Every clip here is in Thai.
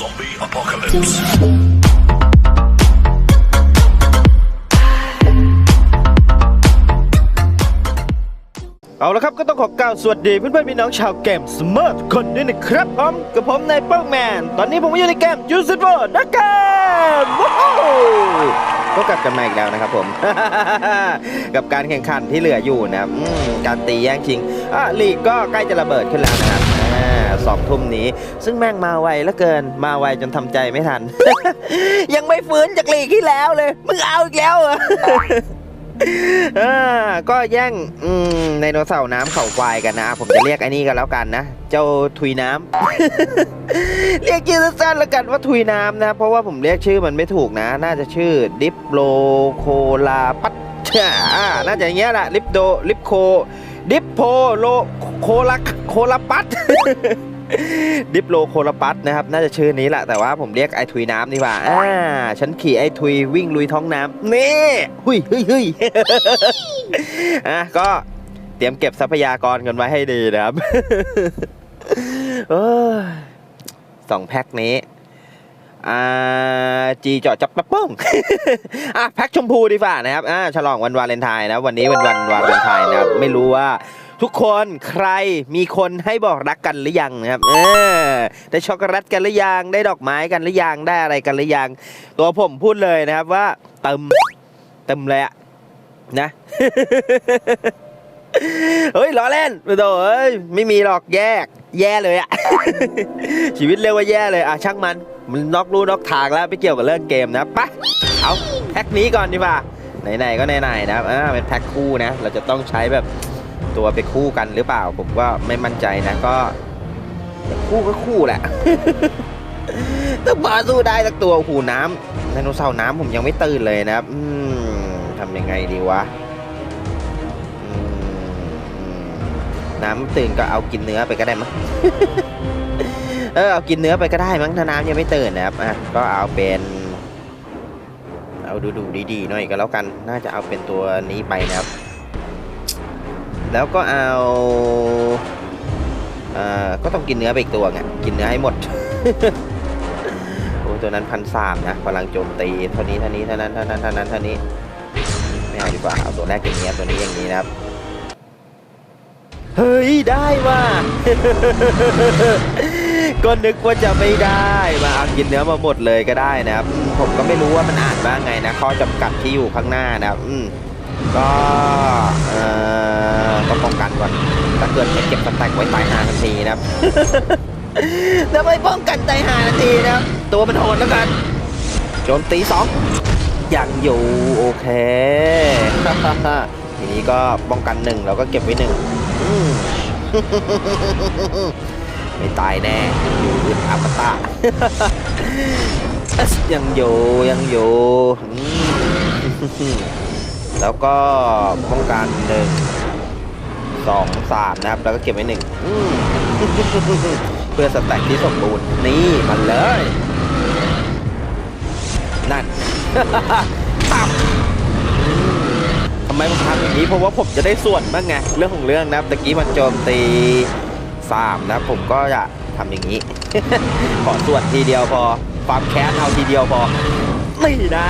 Zombie apocalypse. เอาละครับก็ต้องขอกล่าวสวัสดีเพื่อนๆพี่น้องชาวเกมสมาร์ทคนด้วยนะครับผมกับผมนายเป้าแมน ตอนนี้ผมมาอยู่ในเกมยูซิโร่นะเกมว้าวก็กลับกันมาอีกแล้วนะครับผม กับการแข่งขันที่เหลืออยู่นะครับอืมการตีแย่งชิงอะลีกก็ใกล้จะระเบิดขึ้นแล้วนะครับอ่า สองทุ่มนี้ ซึ่งแม่งมาไวเหลือเกินมาไวจนทำใจไม่ทัน ยังไม่ฟื้นจากลีกที่แล้วเลย มึงเอาอีกแล้วเหรออ่าก็แย่งอืมไดโนเสาร์น้ำเขาควายกันนะ ผมจะเรียกไอ้นี่กันแล้วกันนะ เจ้าทุยน้ำ เรียกชื่อสั้นๆแล้วกันว่าทุยน้ำนะ เพราะว่าผมเรียกชื่อมันไม่ถูกนะ น่าจะชื่อดิปโลโคลาปัตอ่าน่าจะอย่างเงี้ยแหละลิปโดลิปโค ดิปโพโลโค โคลาโคลาปัตดิปโลโคลาปัสนะครับ น่าจะชื่อนี้แหละแต่ว่าผมเรียกไอทุยน้ำดีกว่าอ่าฉันขี่ไอทุยวิ่งลุยท้องน้ำนี่หุยหุยหุยอะก็เตรียมเก็บทรัพยากรกันไว้ให้ดีนะครับสองแพ็คนี้อ่าจีเจาะจับปะป้งอะแพ็คชมพูดีกว่านะครับอ่าฉลองวันวาเลนไทน์นะ วันนี้เป็นวันวาเลนไทน์นะครับ ไม่รู้ว่า ทุกคนใครมีคนให้บอกรักกันหรือยังนะครับเออได้ช็อกโกแลตกันหรือยังได้ดอกไม้กันหรือยังได้อะไรกันหรือยัง ตัวผมพูดเลยนะครับว่าเติมเติมเลยอะนะ เฮ้ยล้อเล่นไปโถเอ้ยไม่มีหรอกแยก แย่เลยอะ ชีวิตเรียกว่าแย่เลยอะช่างมันมันนอกรู้นอกทางแล้วไม่เกี่ยวกับเรื่องเกมนะไปะเอาแพ็คนี้ก่อนดีกว่าไหนๆก็ไหนๆนะครับอ่าเป็นแพ็คคู่นะ เราจะต้องใช้แบบ ตัวไปคู่กันหรือเปล่า ผมก็ไม่มั่นใจนะก็ คู่ก็คู่แหละต้องมาสู้ได้สักตัวหูน้ำไดโนเสาร์น้ำผมยังไม่ตื่นเลยนะครับทำยังไงดีวะน้ำตื่นก็เอากินเนื้อไปก็ได้มั้งเออเอากินเนื้อไปก็ได้มั้งถ้าน้ำยังไม่ตื่นนะครับอะก็เอาเป็นเอาดูดูดีๆหน่อยก็แล้วกัน น่าจะเอาเป็นตัวนี้ไปนะครับ แล้วก็เอาอ่อก็ต้องกินเนื้อไปอีกตัวไงกินเนื้อให้หมดโอ้ตัวนั้นพันสามนะพลังโจมตีเท่านี้เท่านี้เท่านั้นเท่านั้นเท่านั้นเท่านี้ไม่เอาดีกว่าเอาตัวแรกอย่างนี้ตัวนี้อย่างนี้นะครับเฮ้ยได้ว่ะก็นึกว่าจะไม่ได้มาเอากินเนื้อมาหมดเลยก็ได้นะครับ ผมก็ไม่รู้ว่ามันอ่านว่าไงนะข้อจำกัดที่อยู่ข้างหน้านะครับอืม ก็เอ่อต้องป้องกันก่อนถ้าเกิดไม่เก็บสแต็กไว้ตายหาทันทีนะครับทำไมป้องกันตายหาทันทีนะครับตัวมันโหดแล้วกันโจมตีสองยังอยู่โอเคทีนี้ก็ป้องกันหนึ่งเราก็เก็บไว้หนึ่งอืมไม่ตายแน่อยู่อึดอมตะอัสยังอยู่ยังอยู่อืม แล้วก็ป้องกันหนึ่งสองสามนะครับ แล้วก็เก็บไว้หนึ่งเพื่อสแต็กที่สมบูรณ์นี่มันเลย นั่นตับทำไมผมทำอย่างนี้เพราะว่าผมจะได้ส่วนบ้างไงเรื่องของเรื่องนะครับตะกี้มันโจมตีสามนะผมก็จะทำอย่างนี้ ขอส่วนทีเดียวพอความแค้นเอาทีเดียวพอ นี่นะ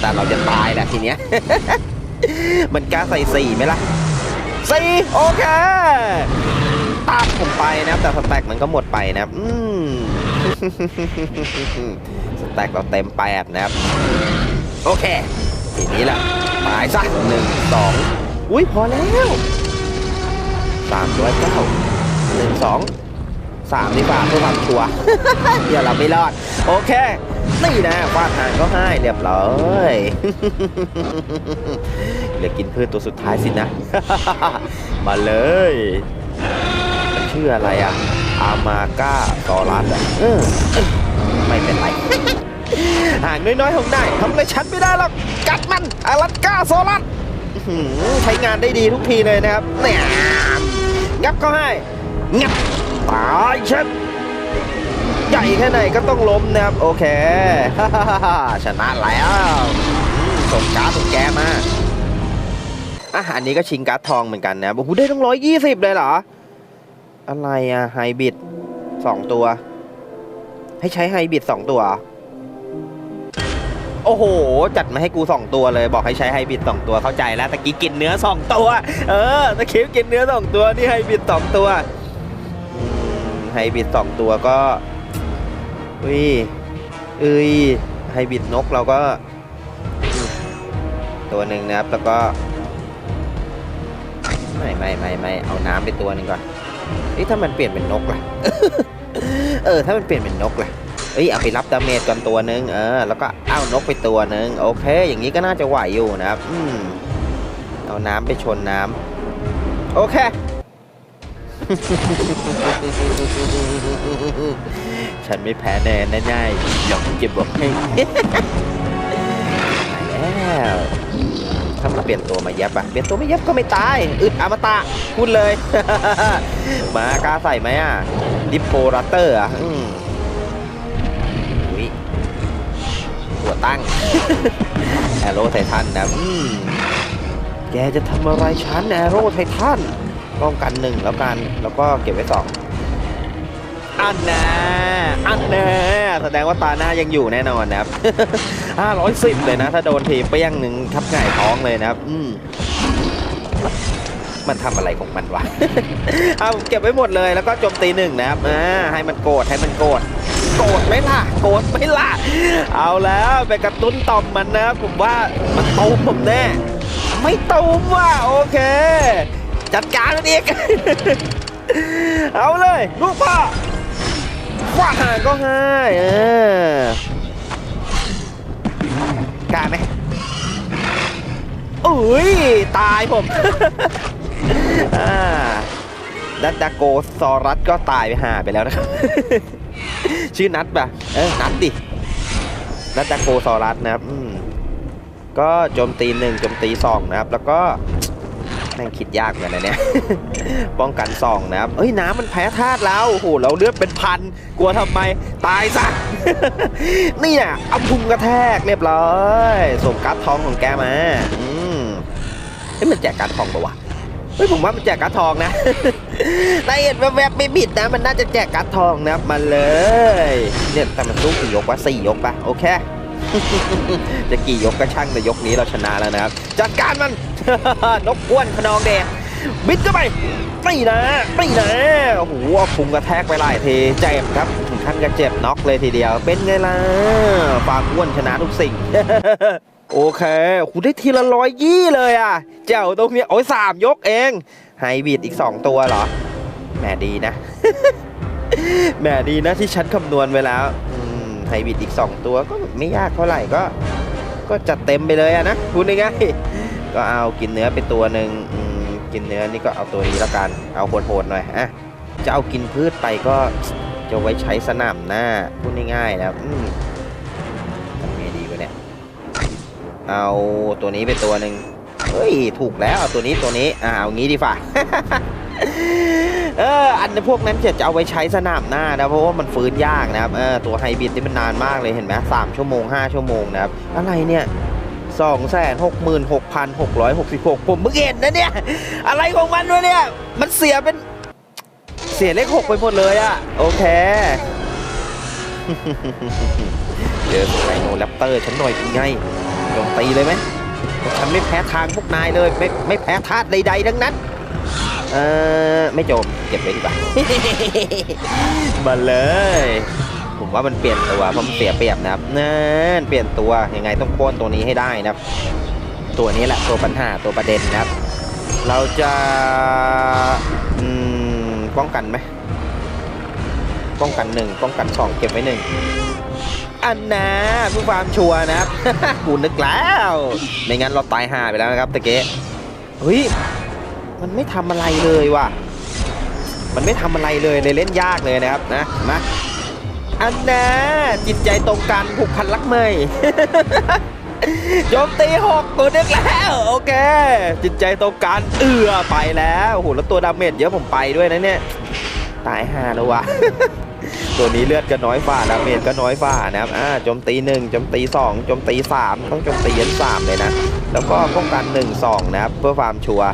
แต่เราจะตายแหละทีเนี้ย มันกล้าใส่สี่ไหมล่ะสี่โอเคตามผมไปนะครับแต่สแต็กมันก็หมดไปนะครับอืมสแต็กเราเต็มแปดนะครับ โอเค ทีนี้แหละตายซะหนึ่งสองอุ้ยพอแล้วสามร้อยเก้าหนึ่งสองสามดีกว่าเพื่อความชัวร์เดี๋ยวเราไม่รอด โอเค นี่นะฟาดหางก็ให้เรียบร้อยเหลือกินพืชตัวสุดท้ายสินะ มาเลยชื่ออะไรอะอามาก้าตอรัสอะไม่เป็นไรห่างน้อยๆของได้ทำอะไรฉันไม่ได้หรอกกัดมันอารัสก้าโซลัสใช้งานได้ดีทุกทีเลยนะครับเนี่ยงับก็ให้งับตายฉัน ใหญ่แค่ไหนก็ต้องล้มนะครับ โอเคชนะแล้วอืมส่งการ์ดส่งแกมาอะอันนี้ก็ชิงการ์ดทองเหมือนกันนะโอ้โหได้ต้งร้อยยี่สิบเลยเหรอ อะไรอะไฮบิดสองตัว ให้ใช้ไฮบิดสองตัว โอ้โห จัดมาให้กูสองตัวเลย บอกให้ใช้ไฮบิดสองตัวเข้าใจแล้วตะกี้กินเนื้อสองตัว เออตะกี้กินเนื้อสองตัวนี่ไฮบิดสองตัวไฮบิดสองตัวก็ อุ้ยเอ้ยไฮบิดนกเราก็ ตัวหนึ่งนะครับ แล้วก็ ไม่ไม่ไม่ไม่เอาน้ำไปตัวหนึ่งก่อนเอ้ยถ้ามันเปลี่ยนเป็นนกล่ะ เออ ถ้ามันเปลี่ยนเป็นนกล่ะเอ้ยเอาไปรับดาเมจก่อนตัวหนึ่งเออแล้วก็เอานกไปตัวหนึ่งโอเค อย่างนี้ก็น่าจะไหวอยู่นะครับ อืมเอาน้ำไปชนน้ำโอเค ฉันไม่แพ้แน่แน่ๆหยอกเก็บบอกให้แล้วถ้ามันเปลี่ยนตัวมาเย็บอะเปลี่ยนตัวไม่เย็บก็ไม่ตาย อึดอมตะพูดเลย มากาใส่ไหมอะดิปโปรัตเตอร์อะอืมอุ๊ยตัวตั้งแอโร่ไททันนะแกจะทำอะไรฉันแอโร่ไททัน ป้องกันหนึ่งแล้วกัน แล้วก็เก็บไว้สองอันแน่อันแน่แสดงว่าตาหน้ายังอยู่แน่นอนนะครับ 510 เลยนะ ถ้าโดนทีเปี้ยงหนึ่งทับไก่ท้องเลยนะครับอืมมันทำอะไรของมันวะ เอาเก็บไว้หมดเลยแล้วก็โจมตีหนึ่งนะครับอ่าให้มันโกรธให้มันโกรธโกรธไหมล่ะ โกรธไหมล่ะ เอาแล้วไปกระตุ้นต่อมมันนะผมว่ามันตูมผมแน่ ไม่ตูมว่ะโอเค จัดการมันอีก เอาเลย ลูกพ่อว่าหาก็ให้เออกล้าไหมอุ้ย ตายผมดัตดาโกซอรัสก็ตายไปหาไปแล้วนะครับ ชื่อนัดป่ะ เออ นัดดิดัตดาโกซอรัสนะครับก็โจมตีหนึ่งโจมตีสองนะครับ แล้วก็ แม่งคิดยากเหมือนกันนะเนี่ย ป้องกันสองนะครับเอ้ยน้ำมันแพ้ธาตุแล้วโอ้โหเราเลือดเป็นพัน กลัวทำไม ตายซะ นี่น่ะเอาพุงกระแทกเรียบร้อยสมการ์ดทองของแกมา อืมเฮ้ยมันแจกการ์ดทองปะวะเฮ้ยผมว่ามันแจกการ์ดทองนะนายเห็นแวบๆไม่ผิดนะ มันน่าจะแจกการ์ดทองนะมาเลย เนี่ยแต่มันสู้กี่ยกวะสี่ยกปะโอเคจะกี่ยกก็ช่างแต่ยกนี้เราชนะแล้วนะครับ จัดการมัน นกอ้วนขนองแดงบิดเข้าไปไม่นะไม่นะโอ้โหพุงกระแทกไปหลายทีเจ็บครับถึงขั้นกระเจ็บน็อกเลยทีเดียว เป็นไงล่ะฟาร์มอ้วนชนะทุกสิ่ง โอเคโอ้โหได้ทีละร้อยยี่เลยอะ เจ้าตรงนี้โอ้ยสามยกเองไฮบีดอีกสองตัวเหรอแหมดีนะแหมดีนะที่ฉันคำนวณไว้แล้วไฮบีดอีกสองตัวก็ไม่ยากเท่าไหร่ก็ ก็จัดเต็มไปเลยอะนะพูดง่ายๆ ก็เอากินเนื้อไปตัวหนึ่งกินเนื้อนี่ก็เอาตัวนี้แล้วกัน เอาโหดๆหน่อยอะจะเอากินพืชไปก็จะไว้ใช้สนามหน้าพูดง่ายๆนะครับอืมทำไงดีวะเนี่ย เอาตัวนี้ไปตัวหนึ่งเฮ้ยถูกแล้วเอาตัวนี้ตัวนี้อ่าเอางี้ดีฝ่าเอออันพวกนั้นจะจะเอาไว้ใช้สนามหน้านะเพราะว่ามันฟื้นยากนะครับเออตัวไฮบริดนี่มันนานมากเลยเห็นไหมสามชั่วโมงห้าชั่วโมงนะครับอะไรเนี่ย สองแสนหกหมื่นหกพันหกร้อยหกสิบหกผมเพิ่งเห็นนะเนี่ย อะไรของมันวะเนี่ย มันเสียเป็น เสียเลขหกไปหมดเลยอะโอเคเจอไดโนแรปเตอร์ฉันหน่อยเป็นไงโจมตีเลยไหมฉันไม่แพ้ทางพวกนายเลย ไม่ไม่แพ้ธาตุใดๆทั้งนั้น เออไม่โจม เก็บไว้ดีกว่ามาเลย ผมว่ามันเปลี่ยนตัวเพราะมันเสียเปรียบนะครับนั่นเปลี่ยนตัวยังไงต้องโค่นตัวนี้ให้ได้นะครับ ตัวนี้แหละตัวปัญหาตัวประเด็นนะครับ เราจะอืมป้องกันไหมป้องกันหนึ่งป้องกันสองเก็บไว้หนึ่งอันนะผู้ฟาร์มชัวร์นะครับกูนึกแล้วไม่งั้นเราตายห่าไปแล้วนะครับตะเก๊เฮ้ยมันไม่ทำอะไรเลยว่ะมันไม่ทำอะไรเลยเลยเล่นยากเลยนะครับนะมา อันนะจิตใจตรงกันผูกพันรักเมยโจมตีหกตัวนึกแล้ว โอเค จิตใจตรงกันเอือไปแล้วโอ้โหแล้วตัวดาเมจเยอะผมไปด้วยนะเนี่ย ตายห่าแล้ววะตัวนี้เลือดก็น้อยฝ่าดาเมจก็น้อยฝ่านะครับอ่าโจมตีหนึ่งโจมตีสองโจมตีสามต้องโจมตียันสามเลยนะ แล้วก็ป้องกันหนึ่งสองนะครับ เพื่อความชัวร์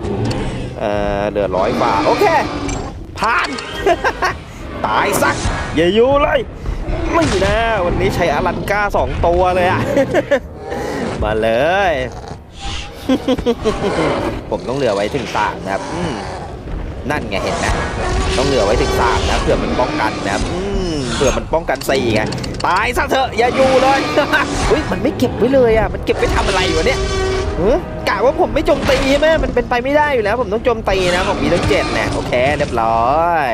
เอ่อเหลือร้อยฝ่าโอเคผ่าน ตายสักอย่าอยู่เลย ไม่นะวันนี้ใช้อลันก้าสองตัวเลยอะ มาเลย ผมต้องเหลือไว้ถึงสามนะครับนั่นไงเห็นไหมต้องเหลือไว้ถึงสามนะเผื่อมันป้องกันนะครับเผื่อมันป้องกันสี่ไงตายซะเถอะอย่าอยู่เลยเฮ้ยมันไม่เก็บไว้เลยอะมันเก็บไว้ทำอะไรวะเนี่ยเออกะว่าผมไม่โจมตีใช่ไหมมันเป็นไปไม่ได้อยู่แล้ว ผมต้องโจมตีนะผมมีตั้งเจ็ดเนี่ยโอเคเรียบร้อย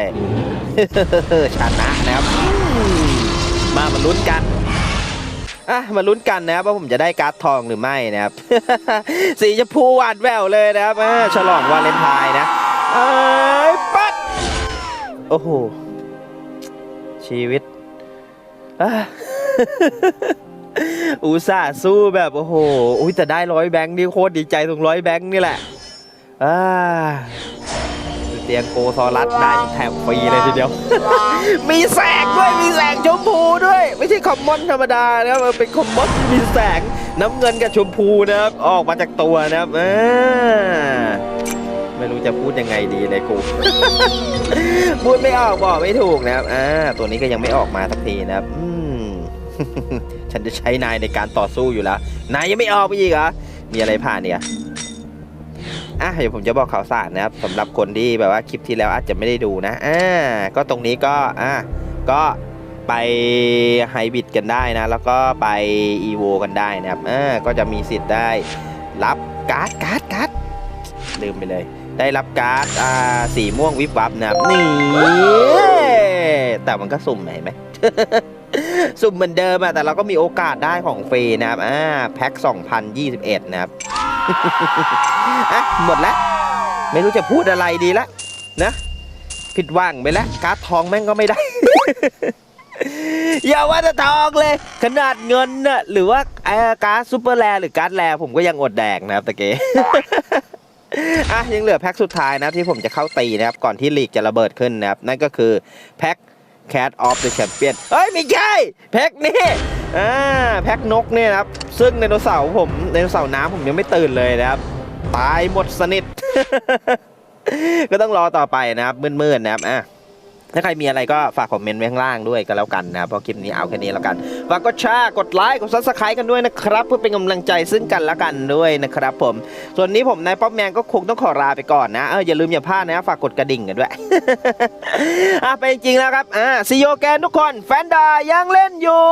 ชนะนะครับ มามาลุ้นกันอะมาลุ้นกันนะครับว่าผมจะได้การ์ดทองหรือไม่นะครับ สีชมพูหวานแววเลยนะครับฉลองวาเลนไทน์นะเอ้ยปัดโอ้โหชีวิตอุตส่าห์สู้แบบโอ้โหอุ้ยแต่ได้ร้อยแบงค์นี่โคตรดีใจตรงร้อยแบงค์นี่แหละอ่า ตียงโกซอรัสได้แถมฟรีเลยทีเดียว มีแสงด้วยมีแสงชมพูด้วย ไม่ใช่คอมมอนธรรมดานะครับมันเป็นคอมมอนที่มีแสงน้ำเงินกับชมพูนะครับออกมาจากตัวนะครับอ่าไม่รู้จะพูดยังไงดีเลยกูพูดไม่ออกบอกไม่ถูกนะครับอ่าตัวนี้ก็ยังไม่ออกมาสักทีนะครับอืมฉันจะใช้นายในการต่อสู้อยู่แล้วนายยังไม่ออกไปอีกเหรอมีอะไรผ่านเนี่ย อะเดี๋ยวผมจะบอกข่าวสารนะครับสำหรับคนที่แบบว่าคลิปที่แล้วอาจจะไม่ได้ดูนะอ่าก็ตรงนี้ก็อะก็ไปไฮบิดกันได้นะ แล้วก็ไปอีโวกันได้นะครับอ่าก็จะมีสิทธิ์ได้รับการ์ดการ์ดการ์ดลืมไปเลย ได้รับการ์ดอ่าสีม่วงวิบวับนะครับนี่แต่มันก็สุ่มเห็นไหมสุ่มเหมือนเดิมอะแต่เราก็มีโอกาสได้ของฟรีนะครับอ่าแพ็ค2021 นะครับ อะหมดแล้ว ไม่รู้จะพูดอะไรดีละนะผิดหวังไปแล้วการ์ดทองแม่งก็ไม่ได้ อย่าว่าแต่ทองเลย ขนาดเงินน่ะหรือว่าการ์ดซูเปอร์แรหรือการ์ดแรผมก็ยังอดแดกนะครับตะเกอะยังเหลือแพ็คสุดท้ายนะที่ผมจะเข้าตีนะครับ ก่อนที่ลีกจะระเบิดขึ้นนะครับ นั่นก็คือแพ็ค Cat of the Champion เฮ้ย ไม่ใช่ แพ็คนี่ อ่าแพ็คนกเนี่ยนะครับ ซึ่งไดโนเสาร์ผมไดโนเสาร์น้ำผมยังไม่ตื่นเลยนะครับ ตายหมดสนิท ก็ต้องรอต่อไปนะครับมืดๆนะครับอะ ถ้าใครมีอะไรก็ฝากคอมเมนต์ไว้ข้างล่างด้วยก็แล้วกันนะครับเพราะคลิปนี้เอาแค่นี้แล้วกันฝากกดแชร์กดไลค์กดซับสไครต์กันด้วยนะครับ เพื่อเป็นกำลังใจซึ่งกันและกันด้วยนะครับผม ส่วนนี้ผมนายป๊อปแมนก็คงต้องขอลาไปก่อนนะเอออย่าลืมอย่าพลาดนะฝากกดกระดิ่งกันด้วยอะเป็นจริงแล้วครับอ่าซีโอแกนทุกคนแฟนดายังเล่นอยู่